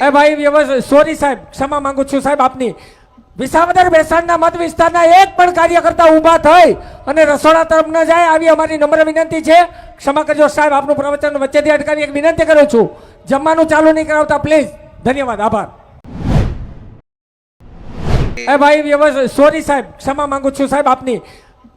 એ ભાઈ સોરી સાહેબ, ક્ષમા માંગુ છું સાહેબ આપની. વિસાવદર બેસાણના મત વિસ્તારના એક પણ કાર્યકર્તા ઊભા થઈ અને રસોડા તરફ ન જાય આવી અમારી નમ્ર વિનંતી છે. ક્ષમા કરજો સાહેબ, આપનું પ્રવચન વચ્ચેથી અટકાવી એક વિનંતી કરું છું. જમવાનું ચાલુ નહીં કરાવતા પ્લીઝ ધન્યવાદ, આભાર. એ ભાઈ સોરી સાહેબ, ક્ષમા માંગુ છું સાહેબ આપની.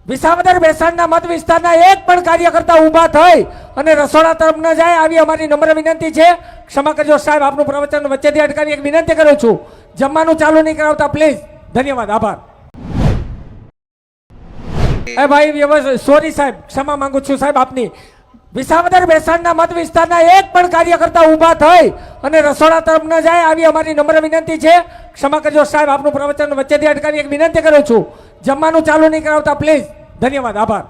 વિસાવદર બેસાણના મત વિસ્તારના એક પણ કાર્યકર્તા ઊભા થઈ અને રસોડા તરફ ન જાય આવી અમારી નમ્ર વિનંતી છે. ક્ષમા કરજો સાહેબ, આપનું પ્રવચન વચ્ચેથી અટકાવી એક વિનંતી કરું છું. જમવાનું ચાલુ નહીં કરાવતા, પ્લીઝ. ધન્યવાદ, આભાર. એ ભાઈ સોરી સાહેબ, ક્ષમા માંગુ છું સાહેબ આપની. વિસાવદર બેસાણના મત વિસ્તારના એક પણ કાર્યકર્તા ઊભા થઈ અને રસોડા તરફ ન જાય આવી અમારી નમ્ર વિનંતી છે. ક્ષમા કરજો સાહેબ આપનું પ્રવચન વચ્ચેથી અટકાવી એક વિનંતી કરું છું. જમવાનું ચાલુ નહીં કરાવતા પ્લીઝ ધન્યવાદ આભાર.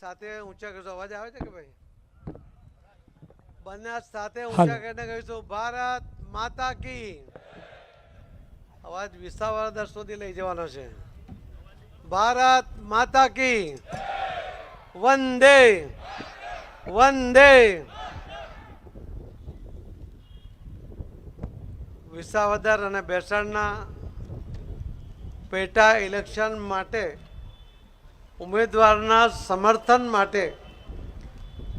સાથે ઊંચા કરશો અવાજ આવે છે કે ભાઈ? બંને સાથે ઊંચા કરીને કહીશું ભારત માતા કી અવાજ વિસાવદર સુધી લઈ જવાનો છે. ભારત માતા કી વંદે. વંદે. વિસાવદર અને બેસાણના પેટા ઇલેક્શન માટે, ઉમેદવારના સમર્થન માટે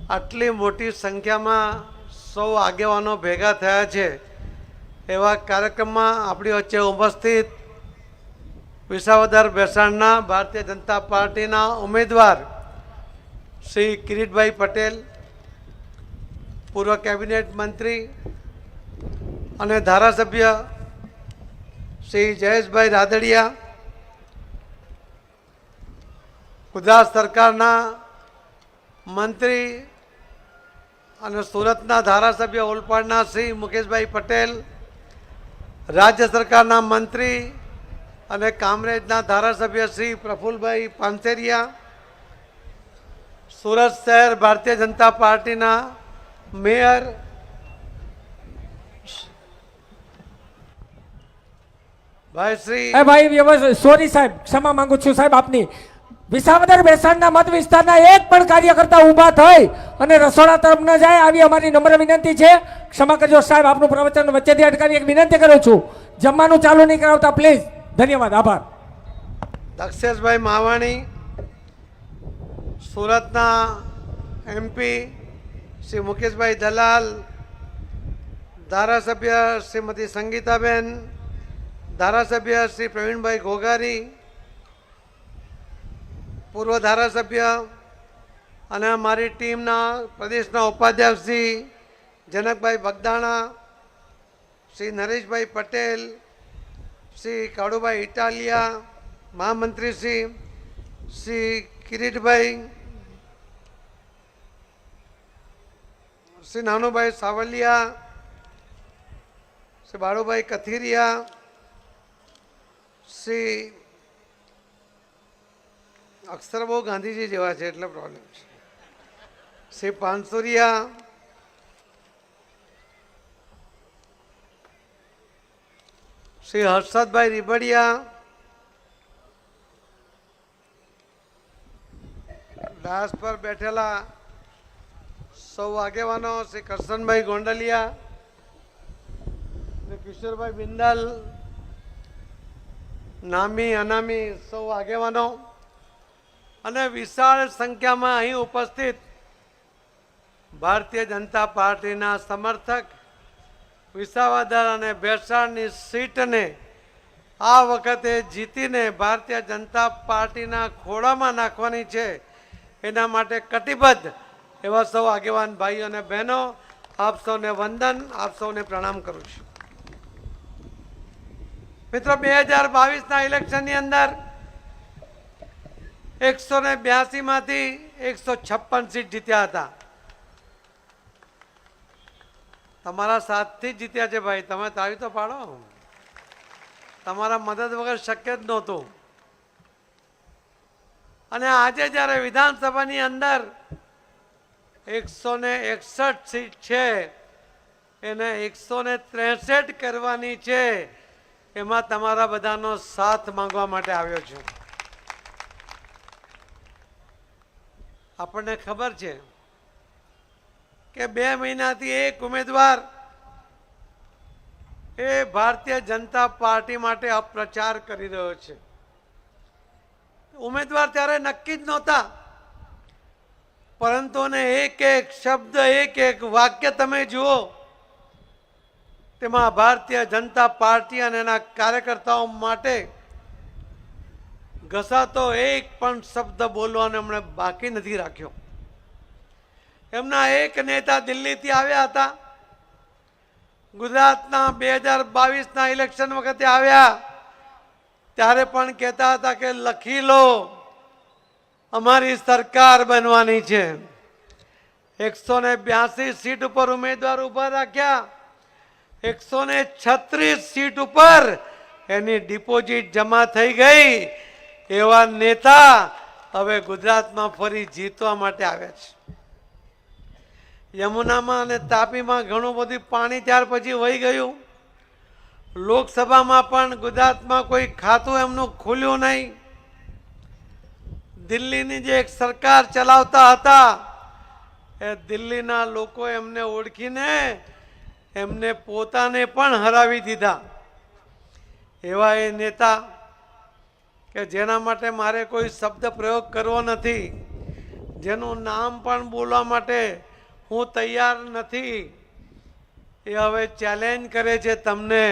આટલી મોટી સંખ્યામાં સૌ આગેવાનો ભેગા થયા છે. એવા કાર્યક્રમમાં આપણી વચ્ચે ઉપસ્થિત વિસાવદર બેસાણના ભારતીય જનતા પાર્ટીના ઉમેદવાર શ્રી કિરીટભાઈ પટેલ, પૂર્વ કેબિનેટ મંત્રી અને ધારાસભ્ય શ્રી જયેશભાઈ રાદડિયા, ગુજરાત સરકારના મંત્રી અને સુરતના ધારાસભ્ય ઓલપાડના શ્રી મુકેશભાઈ પટેલ, રાજ્ય સરકારના મંત્રી અને કામરેજના ધારાસભ્ય શ્રી પ્રફુલભાઈ પાનસેરિયા સુરત શહેર ભારતીય જનતા પાર્ટીના મેયર ભાઈ શ્રી એ ભાઈ સોરી સાહેબ ક્ષમા માંગુ છું સાહેબ આપની. વિસાવદર બેસાણના મત વિસ્તારના એક પણ કાર્યકર્તા ઊભા થઈ અને રસોડા તરફ ન જાય આવી અમારી નમ્ર વિનંતી છે. ક્ષમા કરજો સાહેબ આપનું પ્રવચન વચ્ચેથી અટકાવી એક વિનંતી કરું છું. જમવાનું ચાલુ નહીં કરાવતા પ્લીઝ ધન્યવાદ આભાર. દક્ષેશભાઈ માવાણી સુરતના એમપી શ્રી મુકેશભાઈ દલાલ, ધારાસભ્ય શ્રીમતી સંગીતાબેન, ધારાસભ્ય શ્રી પ્રવીણભાઈ ઘોઘારી, પૂર્વ ધારાસભ્ય અને મારી ટીમના પ્રદેશના ઉપાધ્યક્ષ શ્રી જનકભાઈ બગદાણા, શ્રી નરેશભાઈ પટેલ, શ્રી કાળુભાઈ ઇટાલિયા, મહામંત્રી શ્રી શ્રી કિરીટભાઈ શ્રી નાનુભાઈ સાવલિયા, શ્રી બાળુભાઈ કથિરિયા, શ્રી અક્ષર બહુ ગાંધીજી જેવા છે એટલે પ્રોબ્લેમ છે. શ્રી પાનસુરિયા, શ્રી હર્ષદભાઈ રીબડિયા, ડાસ પર બેઠેલા સૌ આગેવાનો, શ્રી કરશનભાઈ ગોંડલિયા, શ્રી કિશોરભાઈ બિંદલ, નામી, અનામી સૌ આગેવાનો. અને વિશાળ સંખ્યામાં અહીં ઉપસ્થિત ભારતીય જનતા પાર્ટીના સમર્થક, વિસાવાદર અને ભેસાણની સીટને આ વખતે જીતીને ભારતીય જનતા પાર્ટીના ખોળામાં નાખવાની છે. એના માટે કટિબદ્ધ એવા સૌ આગેવાન ભાઈઓ અને બહેનો, આપ સૌને વંદન, આપ સૌને પ્રણામ કરું છું. મિત્રો, બે હજાર બાવીસના ઇલેક્શનની અંદર એકસો ને બ્યાસીમાંથી એકસો છપ્પન સીટ જીત્યા હતા. તમારા સાથથી જ જીત્યા છે ભાઈ. તમે તાળી તો પાડો. તમારા મદદ વગર શક્ય જ નહોતું. અને આજે જ્યારે વિધાનસભાની અંદર એકસો ને એકસઠ સીટ છે. એને એકસો ને ત્રેસઠ કરવાની છે. એમાં તમારા બધાનો સાથ માંગવા માટે આવ્યો છું. આપણને ખબર છે કે બે મહિનાથી એક ઉમેદવાર એ ભારતીય જનતા પાર્ટી માટે અપપ્રચાર કરી રહ્યો છે. ઉમેદવાર ત્યારે નક્કી જ નહોતા પરંતુ ને એક એક શબ્દ, એક એક વાક્ય તમે જુઓ, તેમાં ભારતીય જનતા પાર્ટી અને એના કાર્યકર્તાઓ માટે ઘસાતો એક પણ શબ્દ બોલવાનો એમણે બાકી નથી રાખ્યો. એમના એક નેતા દિલ્હીથી આવ્યા હતા. ગુજરાતના બે હજાર બાવીસના ઇલેક્શન વખતે આવ્યા. ત્યારે પણ કહેતા હતા કે લખી લો. અમારી સરકાર બનવાની છે. એકસો ને બ્યાસી સીટ ઉપર ઉમેદવાર ઊભા રાખ્યા. એકસો ને છત્રીસ સીટ ઉપર એની ડિપોઝિટ જમા થઈ ગઈ. એવા નેતા હવે ગુજરાતમાં ફરી જીતવા માટે આવ્યા છે. યમુનામાં અને તાપીમાં ઘણું બધું પાણી ત્યાર પછી વહી ગયું. લોકસભામાં પણ ગુજરાતમાં કોઈ ખાતું એમનું ખુલ્યું નહીં. દિલ્હીની જે એક સરકાર ચલાવતા હતા, એ દિલ્હીના લોકો એમને ઓળખીને એમને પોતાને પણ હરાવી દીધા. એવા એ નેતા કે જેના માટે મારે કોઈ શબ્દ પ્રયોગ કરવો નથી, જેનું નામ પણ બોલવા માટે હું તૈયાર નથી, એ હવે ચેલેન્જ કરે છે તમને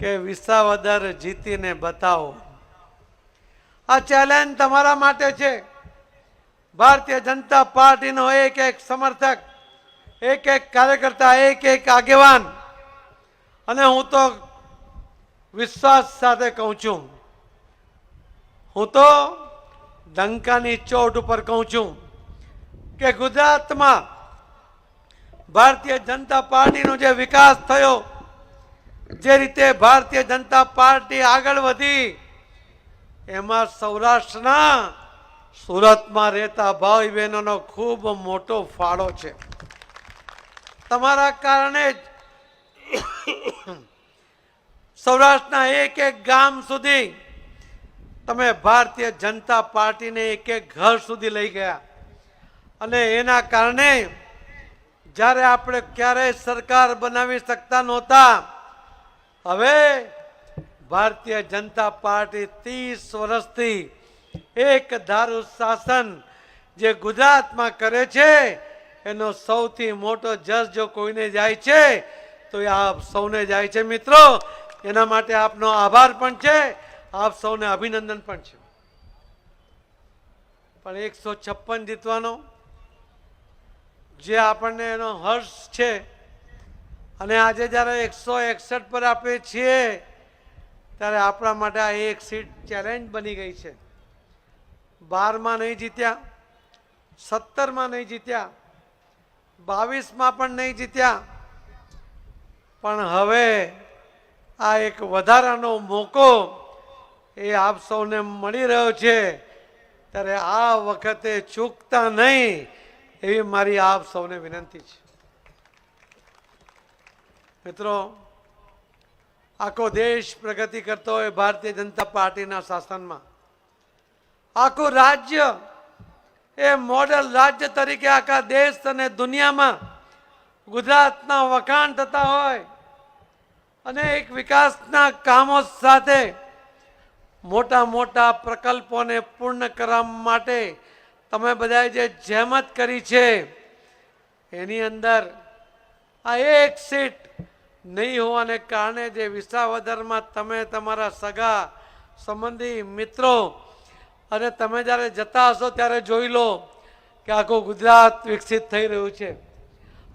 કે વિસાવદર જીતીને બતાવો. આ ચેલેન્જ તમારા માટે છે. ભારતીય જનતા પાર્ટીનો એક એક સમર્થક, એક એક કાર્યકર્તા, એક એક આગેવાન. અને હું તો વિશ્વાસ સાથે કહું છું. હું તો ડંકાની ચોટ ઉપર કહું છું કે ગુજરાતમાં ભારતીય જનતા પાર્ટીનો જે વિકાસ થયો, જે રીતે ભારતીય જનતા પાર્ટી આગળ વધી એમાં સૌરાષ્ટ્રના સુરતમાં રહેતા ભાઈ બહેનોનો ખૂબ મોટો ફાળો છે. તમારા કારણે જ સૌરાષ્ટ્રના એક એક ગામ સુધી તમે ભારતીય જનતા પાર્ટીને એક એક ઘર સુધી લઈ ગયા. અને એના કારણે જ્યારે આપણે ક્યારેય સરકાર બનાવી શકતા નહોતા, હવે ભારતીય જનતા પાર્ટી ત્રીસ વર્ષથી એક ધારું શાસન જે ગુજરાતમાં કરે છે, એનો સૌથી મોટો જસ જો કોઈને જાય છે, તો એ આપ સૌને જાય છે મિત્રો. એના માટે આપનો આભાર પણ છે, આપ સૌને અભિનંદન પણ છે. પણ એકસો છપ્પન જીતવાનો, જે આપણને એનો હર્ષ છે, અને આજે જ્યારે એકસો એકસઠ પર આપણે છીએ ત્યારે આપણા માટે આ એક સીટ ચેલેન્જ બની ગઈ છે. બારમાં નહીં જીત્યા, સત્તરમાં નહીં જીત્યા, બાવીસમાં પણ નહીં જીત્યા. પણ હવે આ એક વધારાનો મોકો એ આપ સૌને મળી રહ્યો છે. ત્યારે આ વખતે ચૂકતા નહીં એવી મારી આપ સૌને વિનંતી છે. મિત્રો આખો દેશ પ્રગતિ કરતો હોય ભારતીય જનતા પાર્ટીના શાસનમાં. આખું રાજ્ય એ મોડલ રાજ્ય તરીકે આખા દેશ અને દુનિયામાં ગુજરાતના વખાણ થતા હોય અને એક વિકાસના કામો સાથે મોટા મોટા પ્રકલ્પોને પૂર્ણ કરવા માટે તમે બધાએ જે જહેમત કરી છે, એની અંદર આ એક સીટ નહીં હોવાને કારણે જે વિસાવદરમાં તમે તમારા સગા સંબંધી મિત્રો અને તમે જ્યારે જતા હશો ત્યારે જોઈ લો કે આખું ગુજરાત વિકસિત થઈ રહ્યું છે.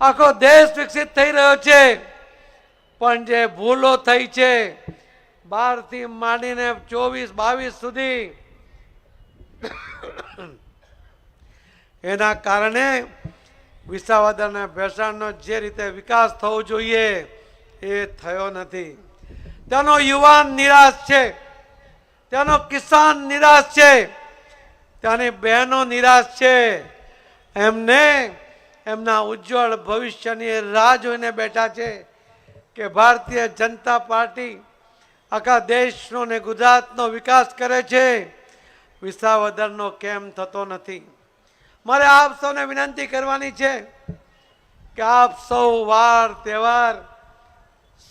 આખો દેશ વિકસિત થઈ રહ્યો છે. પણ જે ભૂલો થઈ છે બારથી માંડીને ચોવીસ, બાવીસ સુધી એના કારણે વિસાવદર ભેસાણનો જે રીતે વિકાસ થવો જોઈએ એ થયો નથી. તેનો યુવાન નિરાશ છે. તેનો કિસાન નિરાશ છે. ત્યાંની બહેનો નિરાશ છે. એમને, એમના ઉજ્જવળ ભવિષ્યની રાહ જોઈને બેઠા છે કે ભારતીય જનતા પાર્ટી આખા દેશનો ને ગુજરાતનો વિકાસ કરે છે. વિસાવદરનો કેમ થતો નથી? મારે આપ સૌને વિનંતી કરવાની છે કે આપ સૌ વાર, તહેવાર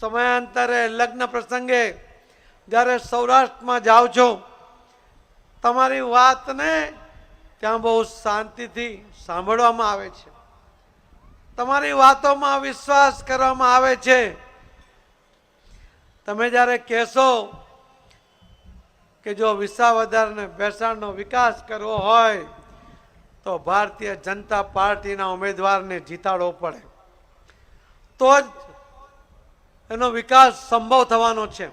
સમયાંતરે લગ્ન પ્રસંગે જ્યારે સૌરાષ્ટ્રમાં જાઓ છો, તમારી વાતને ત્યાં બહુ શાંતિથી સાંભળવામાં આવે છે. તમારી વાતોમાં વિશ્વાસ કરવામાં આવે છે. તમે જ્યારે કહેશો કે જો વિસાવદર બેસાણનો વિકાસ કરવો હોય, તો ભારતીય જનતા પાર્ટીના ઉમેદવારને જીતાડવો પડે. તો જ એનો વિકાસ સંભવ થવાનો છે.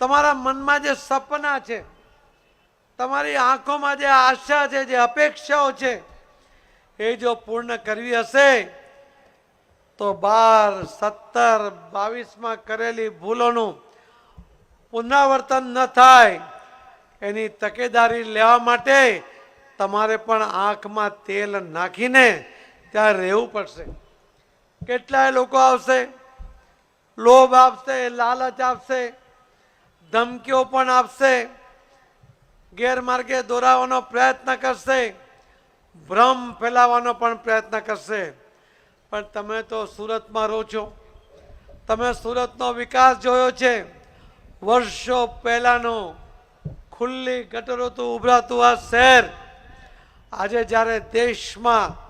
તમારા મનમાં જે સપના છે, તમારી આંખોમાં જે આશા છે, જે અપેક્ષાઓ છે, એ જો પૂર્ણ કરવી હશે, તો બાર, સત્તર, બાવીસમાં કરેલી ભૂલોનું પુનરાવર્તન ન થાય. એની તકેદારી લેવા માટે તમારે પણ આંખમાં તેલ નાખીને ત્યાં રહેવું પડશે. કેટલાય લોકો આવશે લોભ આપશે, લાલચ આપશે, ધમકીઓ પણ આપશે, ગેરમાર્ગે દોરાવાનો પ્રયત્ન કરશે, ભ્રમ ફેલાવવાનો પણ પ્રયત્ન કરશે. પણ તમે તો સુરતમાં રહો છો. તમે સુરતનો વિકાસ જોયો છે. વર્ષો પહેલાંનો ખુલ્લી ગટરોતું ઉભરાતું આ શહેર. આજે જ્યારે દેશમાં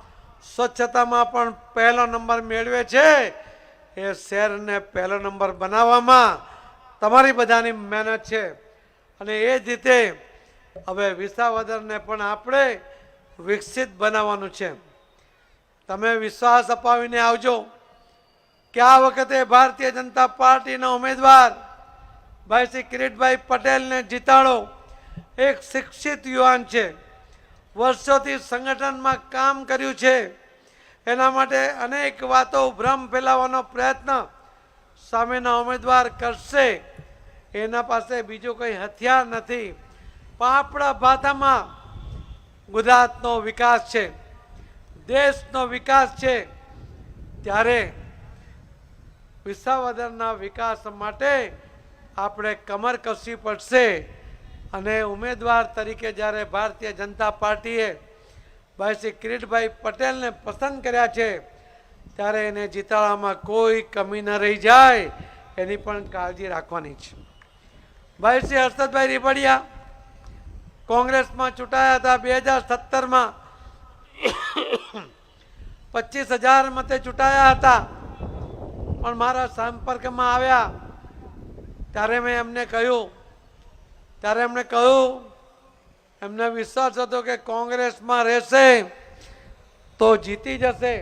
સ્વચ્છતામાં પણ પહેલો નંબર મેળવે છે એ શહેરને પહેલો નંબર બનાવવામાં તમારી બધાની મહેનત છે. અને એ જ રીતે હવે વિસાવદરને પણ આપણે વિકસિત બનાવવાનું છે. તમે વિશ્વાસ અપાવીને આવજો કે આ વખતે ભારતીય જનતા પાર્ટીના ઉમેદવાર ભાઈ શ્રી કિરીટભાઈ પટેલને જીતાડો. એક શિક્ષિત યુવાન છે. વર્ષોથી સંગઠનમાં કામ કર્યું છે. એના માટે અનેક વાતો ભ્રમ ફેલાવવાનો પ્રયત્ન સામેના ઉમેદવાર કરશે. એના પાસે બીજું કંઈ હથિયાર નથી. પણ આપણા ભાષામાં ગુજરાતનો વિકાસ છે. દેશનો વિકાસ છે. ત્યારે વિસાવદરના વિકાસ માટે આપણે કમર કસવી પડશે. અને ઉમેદવાર તરીકે જ્યારે ભારતીય જનતા પાર્ટીએ ભાઈ શ્રી કિરીટભાઈ પટેલને પસંદ કર્યા છે, ત્યારે એને જીતાડવામાં કોઈ કમી ન રહી જાય, એની પણ કાળજી રાખવાની છે. ભાઈ શ્રી હર્ષદભાઈ રીબડિયા, કોંગ્રેસમાં ચૂંટાયા હતા બે હજાર સત્તરમાં. પચીસ હજાર મતે ચૂંટાયા હતા, પણ મારા સંપર્કમાં આવ્યા. ત્યારે મેં એમને કહ્યું, ત્યારે એમણે કહ્યું એમને વિશ્વાસ હતો કે કોંગ્રેસમાં રહેશે તો જીતી જશે.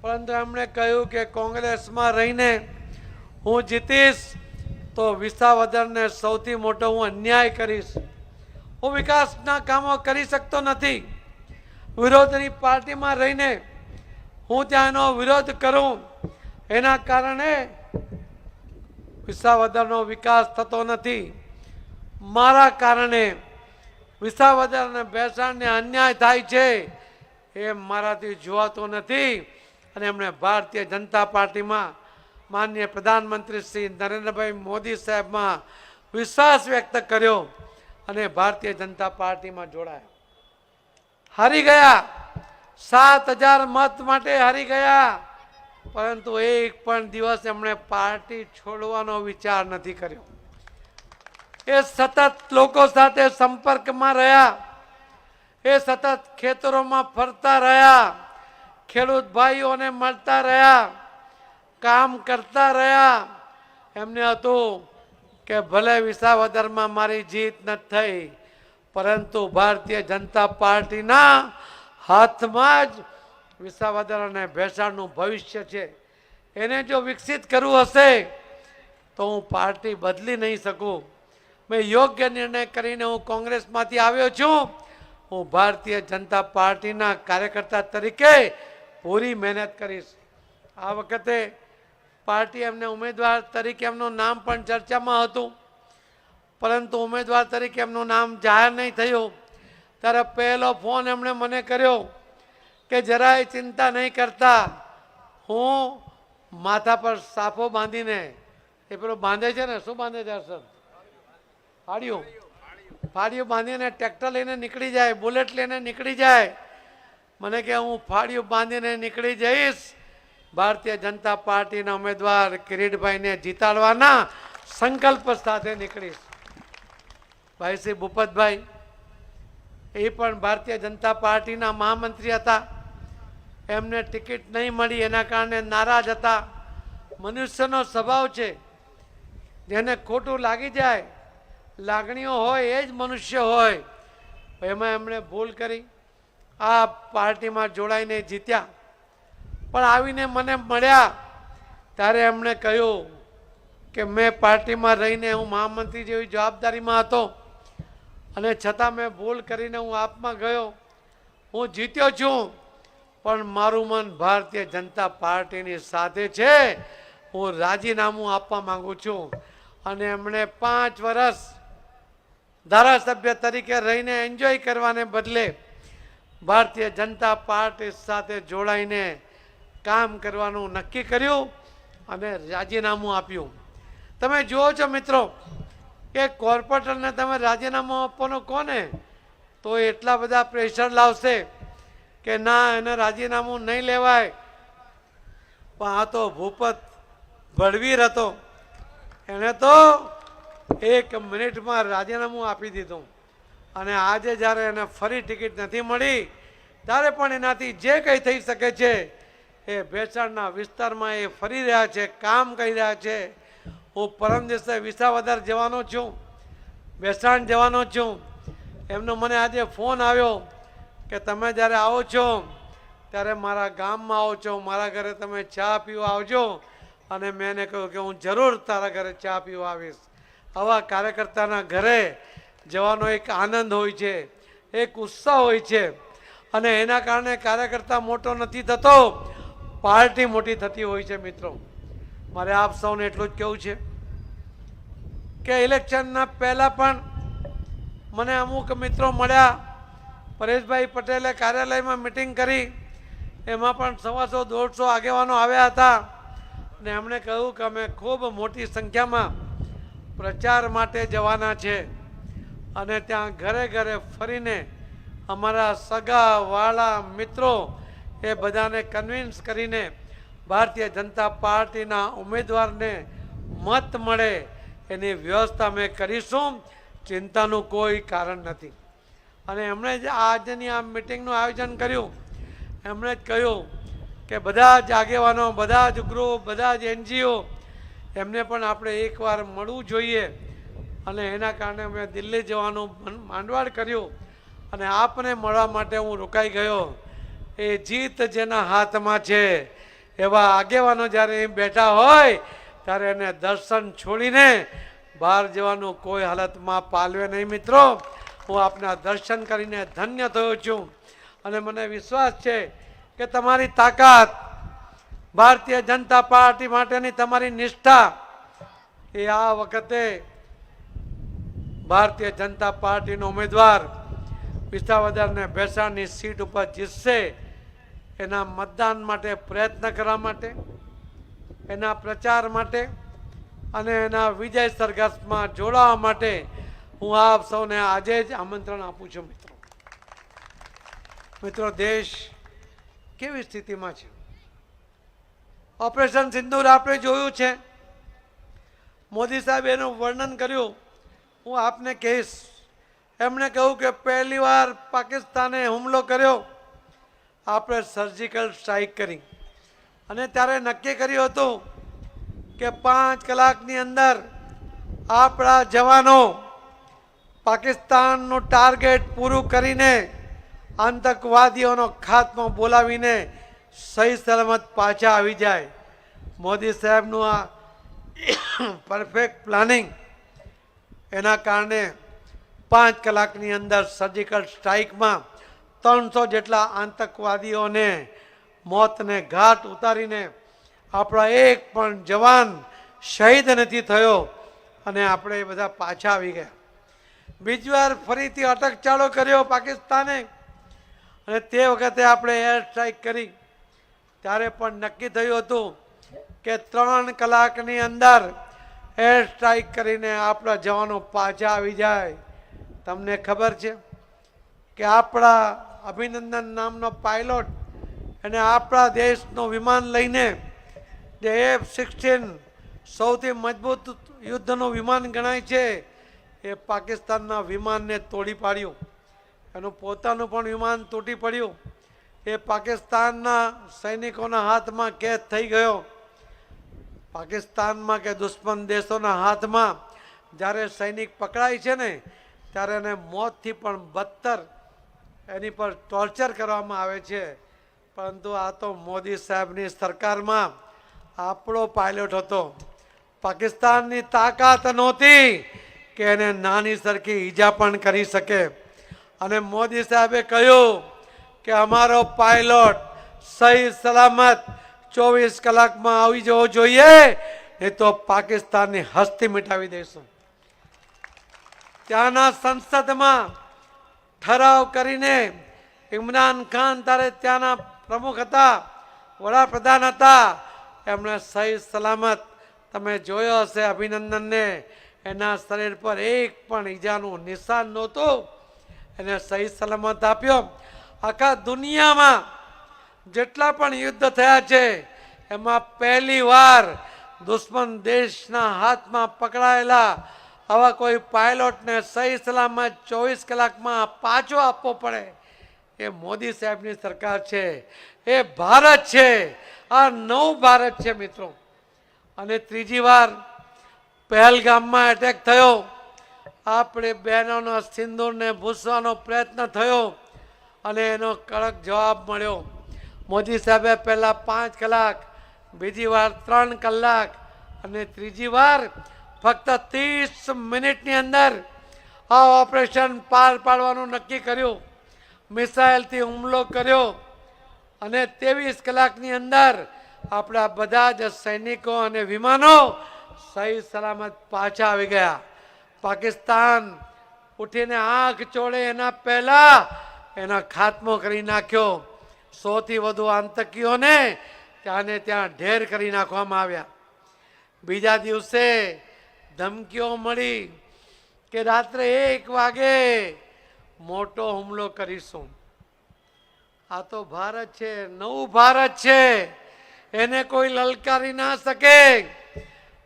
પરંતુ એમણે કહ્યું કે કોંગ્રેસમાં રહીને હું જીતીશ તો વિસાવદરને સૌથી મોટો હું અન્યાય કરીશ. હું વિકાસના કામો કરી શકતો નથી. વિરોધની પાર્ટીમાં રહીને હું ત્યાં એનો વિરોધ કરું. એના કારણે વિસાવદરનો વિકાસ થતો નથી. મારા કારણે વિસાવદર અને ભેસાણને અન્યાય થાય છે. એ મારાથી જોવાતો નથી. અને એમણે ભારતીય જનતા પાર્ટીમાં માન્ય પ્રધાનમંત્રી શ્રી નરેન્દ્રભાઈ મોદી સાહેબમાં વિશ્વાસ વ્યક્ત કર્યો અને ભારતીય જનતા પાર્ટીમાં જોડાયા. હારી ગયા. સાત હજાર મત માટે હારી ગયા. પરંતુ એક પણ દિવસ એમણે પાર્ટી છોડવાનો વિચાર નથી કર્યો. એ સતત લોકો સાથે સંપર્કમાં રહ્યા. એ સતત ખેતરોમાં ફરતા રહ્યા. ખેડૂત ભાઈઓને મળતા રહ્યા. કામ કરતા રહ્યા. એમને હતું કે ભલે વિસાવદરમાં મારી જીત ન થઈ, પરંતુ ભારતીય જનતા પાર્ટીના હાથમાં જ વિસાવદર અને ભેસાણનું ભવિષ્ય છે. એને જો વિકસિત કરવું હશે, તો હું પાર્ટી બદલી નહીં શકું. મેં યોગ્ય નિર્ણય કરીને હું કોંગ્રેસમાંથી આવ્યો છું. હું ભારતીય જનતા પાર્ટીના કાર્યકર્તા તરીકે પૂરી મહેનત કરીશ. આ વખતે પાર્ટી એમને ઉમેદવાર તરીકે એમનું નામ પણ ચર્ચામાં હતું. પરંતુ ઉમેદવાર તરીકે એમનું નામ જાહેર નહીં થયું. ત્યારે પહેલો ફોન એમણે મને કર્યો કે જરાય ચિંતા નહીં કરતા. હું માથા પર સાફો બાંધીને, એ પેલો બાંધે છે ને, શું બાંધે છે હર્ષદ? ફાડ્યું ફાડ્યું બાંધીને ટ્રેક્ટર લઈને નીકળી જાય, બુલેટ લઈને નીકળી જાય. મને કે હું ફાળિયું બાંધીને નીકળી જઈશ. ભારતીય જનતા પાર્ટીના ઉમેદવાર કિરીટભાઈને જીતાડવાના સંકલ્પ સાથે નીકળીશ. ભાઈ શ્રી ભૂપતભાઈ, એ પણ ભારતીય જનતા પાર્ટીના મહામંત્રી હતા. એમને ટિકિટ નહીં મળી, એના કારણે નારાજ હતા. મનુષ્યનો સ્વભાવ છે. જેને ખોટું લાગી જાય લાગણીઓ હોય, એ જ મનુષ્ય હોય. એમાં એમણે ભૂલ કરી, આ પાર્ટીમાં જોડાઈને જીત્યા. પણ આવીને મને મળ્યા, ત્યારે એમણે કહ્યું કે મેં પાર્ટીમાં રહીને હું મહામંત્રી જેવી જવાબદારીમાં હતો. અને છતાં મેં ભૂલ કરીને હું આપમાં ગયો. હું જીત્યો છું, પણ મારું મન ભારતીય જનતા પાર્ટીની સાથે છે. હું રાજીનામું આપવા માગું છું. અને એમણે પાંચ વર્ષ ધારાસભ્ય તરીકે રહીને એન્જોય કરવાને બદલે ભારતીય જનતા પાર્ટી સાથે જોડાઈને કામ કરવાનું નક્કી કર્યું અને રાજીનામું આપ્યું. તમે જુઓ છો મિત્રો કે કોર્પોરેટરને તમે રાજીનામું આપવાનું કોને? તો એટલા બધા પ્રેશર લાવશે કે ના, એને રાજીનામું નહીં લેવાય. પણ આ તો ભૂપત ભડવીર હતો. એણે તો એક મિનિટમાં રાજીનામું આપી દીધું. અને આજે જ્યારે એને ફરી ટિકિટ નથી મળી, ત્યારે પણ એનાથી જે કંઈ થઈ શકે છે, એ ભેસાણના વિસ્તારમાં એ ફરી રહ્યા છે, કામ કરી રહ્યા છે. હું પરમ દિવસે વિસાવદર જવાનો છું, ભેસાણ જવાનો છું. એમનો મને આજે ફોન આવ્યો કે તમે જ્યારે આવો છો, ત્યારે મારા ગામમાં આવો છો, મારા ઘરે તમે ચા પીવા આવજો. અને મેં એને કહ્યું કે હું જરૂર તારા ઘરે ચા પીવા આવીશ. આવા કાર્યકર્તાના ઘરે જવાનો એક આનંદ હોય છે, એક ઉત્સાહ હોય છે. અને એના કારણે કાર્યકર્તા મોટો નથી થતો, પાર્ટી મોટી થતી હોય છે મિત્રો. મારે આપ સૌને એટલું જ કહેવું છે કે ઇલેક્શનના પહેલાં પણ મને અમુક મિત્રો મળ્યા, પરેશભાઈ પટેલે કાર્યાલયમાં મિટિંગ કરી, એમાં પણ સવાસો દોઢસો આગેવાનો આવ્યા હતા. અને એમણે કહ્યું કે અમે ખૂબ મોટી સંખ્યામાં પ્રચાર માટે જવાના છે. અને ત્યાં ઘરે ઘરે ફરીને અમારા સગા વાળા મિત્રો એ બધાને કન્વિન્સ કરીને ભારતીય જનતા પાર્ટીના ઉમેદવારને મત મળે એની વ્યવસ્થા અમે કરીશું. ચિંતાનું કોઈ કારણ નથી. અને એમણે જ આજની આ મિટિંગનું આયોજન કર્યું. એમણે જ કહ્યું કે બધા જ આગેવાનો, બધા જ ગ્રુપ બધા જ એનજીઓ એમને પણ આપણે એકવાર મળવું જોઈએ. અને એના કારણે મેં દિલ્હી જવાનું માંડવાડ કર્યું. અને આપને મળવા માટે હું રોકાઈ ગયો. એ જીત જેના હાથમાં છે. એવા આગેવાનો જ્યારે એમ બેઠા હોય, ત્યારે એને દર્શન છોડીને બહાર જવાનું કોઈ હાલતમાં પાલવે નહીં મિત્રો. હું આપના દર્શન કરીને ધન્ય થયો છું. અને મને વિશ્વાસ છે કે તમારી તાકાત ભારતીય જનતા પાર્ટી માટેની તમારી નિષ્ઠા એ આ વખતે ભારતીય જનતા પાર્ટીનો ઉમેદવાર વિસાવદર ભેસાણની સીટ ઉપર જીતશે એના મતદાન માટે પ્રયત્ન કરવા માટે, એના પ્રચાર માટે અને એના વિજય સરઘસમાં જોડાવા માટે હું આપ સૌને આજે જ આમંત્રણ આપું છું, મિત્રો. મિત્રો, દેશ કેવી સ્થિતિમાં છે? ઓપરેશન સિંદૂર આપણે જોયું છે. મોદી સાહેબ એનું વર્ણન કર્યું. હું આપને કહીશ. એમણે કહ્યું કે પહેલીવાર પાકિસ્તાને હુમલો કર્યો. આપણે સર્જિકલ સ્ટ્રાઇક કરી. અને ત્યારે નક્કી કર્યું હતું કે પાંચ કલાકની અંદર આપણા જવાનો પાકિસ્તાનનું ટાર્ગેટ પૂરું કરીને આતંકવાદીઓનો ખાત્મો બોલાવીને સહી સલામત પાછા આવી જાય. મોદી સાહેબનું આ પરફેક્ટ પ્લાનિંગ એના કારણે પાંચ કલાકની અંદર સર્જિકલ સ્ટ્રાઇકમાં ત્રણસો જેટલા આતંકવાદીઓને મોતને ઘાટ ઉતારીને આપણા એક પણ જવાન શહીદ નથી થયો અને આપણે બધા પાછા આવી ગયા. બીજી વાર ફરીથી અટકચાળો કર્યો પાકિસ્તાને અને તે વખતે આપણે એર સ્ટ્રાઇક કરી. ત્યારે પણ નક્કી થયું હતું કે ત્રણ કલાકની અંદર એર સ્ટ્રાઇક કરીને આપણા જવાનો પાછા આવી જાય. તમને ખબર છે કે આપણા અભિનંદન નામનો પાયલોટ અને આપણા દેશનું વિમાન લઈને જે એફ સિક્સટીન સૌથી મજબૂત યુદ્ધનું વિમાન ગણાય છે, એ પાકિસ્તાનના વિમાનને તોડી પાડ્યું. એનું પોતાનું પણ વિમાન તૂટી પડ્યું. એ પાકિસ્તાનના સૈનિકોના હાથમાં કેદ થઈ ગયો. પાકિસ્તાનમાં કે દુશ્મન દેશોના હાથમાં જ્યારે સૈનિક પકડાય છે ને, ત્યારે એને મોતથી પણ બદતર એની પર ટોર્ચર કરવામાં આવે છે. પરંતુ આ તો મોદી સાહેબની સરકારમાં આપણો પાયલોટ હતો. પાકિસ્તાનની તાકાત નહોતી કે એને નાની સરખી ઈજા પણ કરી શકે. અને મોદી સાહેબે કહ્યું કે અમારો પાયલોટ સહી સલામત ચોવીસ કલાકમાં આવી જવો જોઈએ નહીં તો પાકિસ્તાનની હસ્તી મિટાવી દઈશું. ત્યાંના સંસદમાં ઠરાવ કરીને ઇમરાન ખાન તારે ત્યાંના પ્રમુખ હતા, વડાપ્રધાન હતા, એમણે સહી સલામત તમે જોયો હશે અભિનંદનને, એના શરીર પર એક પણ ઈજાનું નિશાન નહોતું. એને સહી સલામત આપ્યો. આખા દુનિયામાં જેટલા પણ યુદ્ધ થયા છે, એમાં પહેલી વાર દુશ્મન દેશના હાથમાં પકડાયેલા આવા કોઈ પાયલોટને સહી સલામત ચોવીસ કલાકમાં પાછો આપવો પડે. એ મોદી સાહેબની સરકાર છે. એ ભારત છે. આ નવું ભારત છે મિત્રો. અને ત્રીજી વાર પહેલગામમાં એટેક થયો. આપણે બહેનોનો સિંદૂરને ભૂસવાનો પ્રયત્ન થયો. અને એનો કડક જવાબ મળ્યો. મોદી સાહેબે પહેલાં પાંચ કલાક, બીજી વાર ત્રણ કલાક અને ત્રીજી વાર ફક્ત ત્રીસ મિનિટની અંદર આ ઓપરેશન પાર પાડવાનું નક્કી કર્યું. મિસાઇલથી હુમલો કર્યો અને ત્રેવીસ કલાકની અંદર આપણા બધા જ સૈનિકો અને વિમાનો સહી સલામત પાછા આવી ગયા. પાકિસ્તાન ઉઠીને આંખ ચોળે એના પહેલા એનો ખાત્મો કરી નાખ્યો. સોથી વધુ આતંકીઓને ત્યાંને ત્યાં ઢેર કરી નાખવામાં આવ્યા. બીજા દિવસે ધમકીઓ મળી કે રાત્રે એક વાગે મોટો હુમલો કરીશું. આ તો ભારત છે, નવું ભારત છે. એને કોઈ લલકારી ના શકે.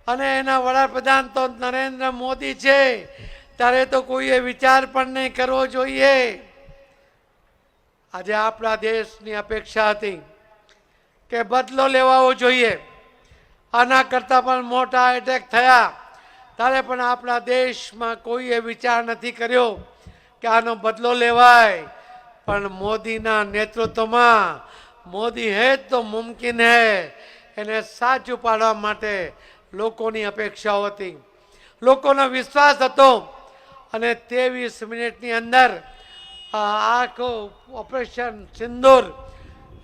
અને એના વડાપ્રધાન તો નરેન્દ્ર મોદી છે. ત્યારે તો કોઈએ વિચાર પણ નહીં કરવો જોઈએ. આજે આપણા દેશની અપેક્ષા હતી કે બદલો લેવાવો જોઈએ. આના કરતાં પણ મોટા એટેક થયા. ત્યારે પણ આપણા દેશમાં કોઈએ વિચાર નથી કર્યો કે આનો બદલો લેવાય. પણ મોદીના નેતૃત્વમાં, મોદી હે તો મુમકિન હે, એને સાચું પાડવા માટે લોકોની અપેક્ષાઓ હતી. લોકોનો વિશ્વાસ હતો અને ત્રેવીસ મિનિટની અંદર આખો ઓપરેશન સિંદૂર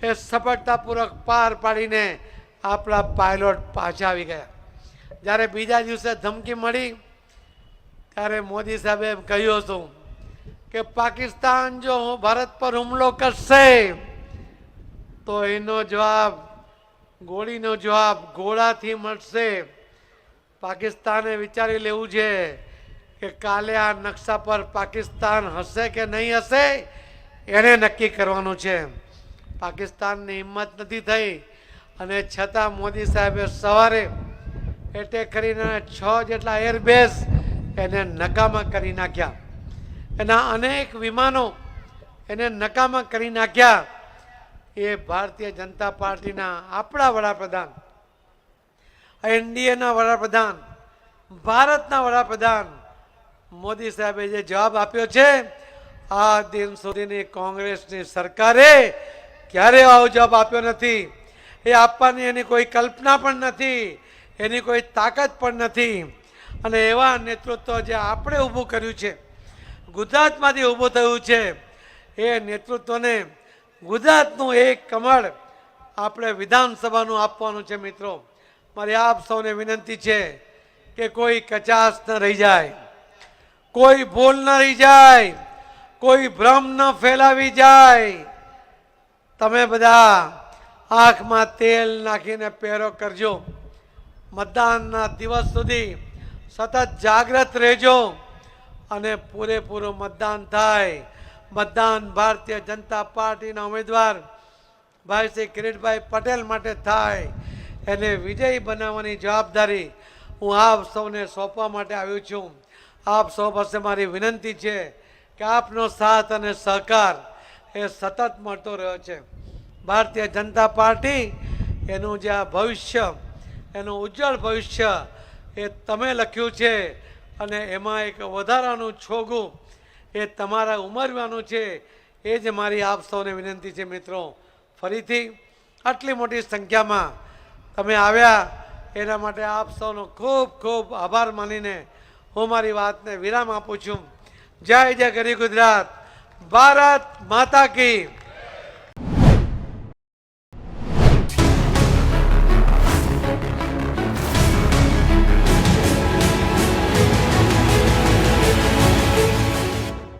એ સફળતાપૂર્વક પાર પાડીને આપણા પાયલોટ પાછા આવી ગયા. જ્યારે બીજા દિવસે ધમકી મળી, ત્યારે મોદી સાહેબે એમ કહ્યું હતું કે, પાકિસ્તાન જો હું ભારત પર હુમલો કરશે, તો એનો જવાબ, ગોળીનો જવાબ ગોળાથી મળશે. પાકિસ્તાને વિચારી લેવું છે કે કાલે આ નકશા પર પાકિસ્તાન હશે કે નહીં હશે, એને નક્કી કરવાનું છે. પાકિસ્તાનની હિંમત નથી થઈ અને છતાં મોદી સાહેબે સવારે એટેક કરીને છ જેટલા એરબેઝ એને નકામા કરી નાખ્યા. એના અનેક વિમાનો એને નકામા કરી નાખ્યા. એ ભારતીય જનતા પાર્ટીના આપણા વડાપ્રધાન એનડીએના વડાપ્રધાન, ભારતના વડાપ્રધાન મોદી સાહેબે જે જવાબ આપ્યો છે, આ દિન સુધીની કોંગ્રેસની સરકારે ક્યારે આવો જવાબ આપ્યો નથી. એ આપવાની એની કોઈ કલ્પના પણ નથી, એની કોઈ તાકાત પણ નથી. અને એવા નેતૃત્વ જે આપણે ઊભું કર્યું છે, ગુજરાતમાંથી ઊભું થયું છે, એ નેતૃત્વને ગુજરાતનું એક કમળ આપણે વિધાનસભાનું આપવાનું છે મિત્રો. મારી આપ સૌને વિનંતી છે કે કોઈ કચાશ ન રહી જાય. કોઈ ભૂલ ન રહી જાય, કોઈ ભ્રમ ન ફેલાવી જાય. તમે બધા આંખમાં તેલ નાખીને પહેરો કરજો. મતદાનના દિવસ સુધી સતત જાગ્રત રહેજો અને પૂરેપૂરું મતદાન થાય. મતદાન ભારતીય જનતા પાર્ટીના ઉમેદવાર ભાઈ શ્રી કિરીટભાઈ પટેલ માટે થાય. એને વિજયી બનાવવાની જવાબદારી હું આપ સૌને સોંપવા માટે આવ્યો છું. આપ સૌ પાસે મારી વિનંતી છે કે આપનો સાથ અને સહકાર એ સતત મળતો રહ્યો છે. ભારતીય જનતા પાર્ટી એનું જે આ ભવિષ્ય, એનું ઉજ્જવળ ભવિષ્ય એ તમે લખ્યું છે અને એમાં એક વધારાનું છોગું એ તમારા ઉમરવાનું છે એ જ મારી આપ સૌને વિનંતી છે મિત્રો. ફરીથી આટલી મોટી સંખ્યામાં તમે આવ્યા એના માટે આપ સૌનો ખૂબ ખૂબ આભાર માનીને હું મારી વાતને વિરામ આપું છું. જય જય ગરી ગુજરાત. ભારત માતા કી.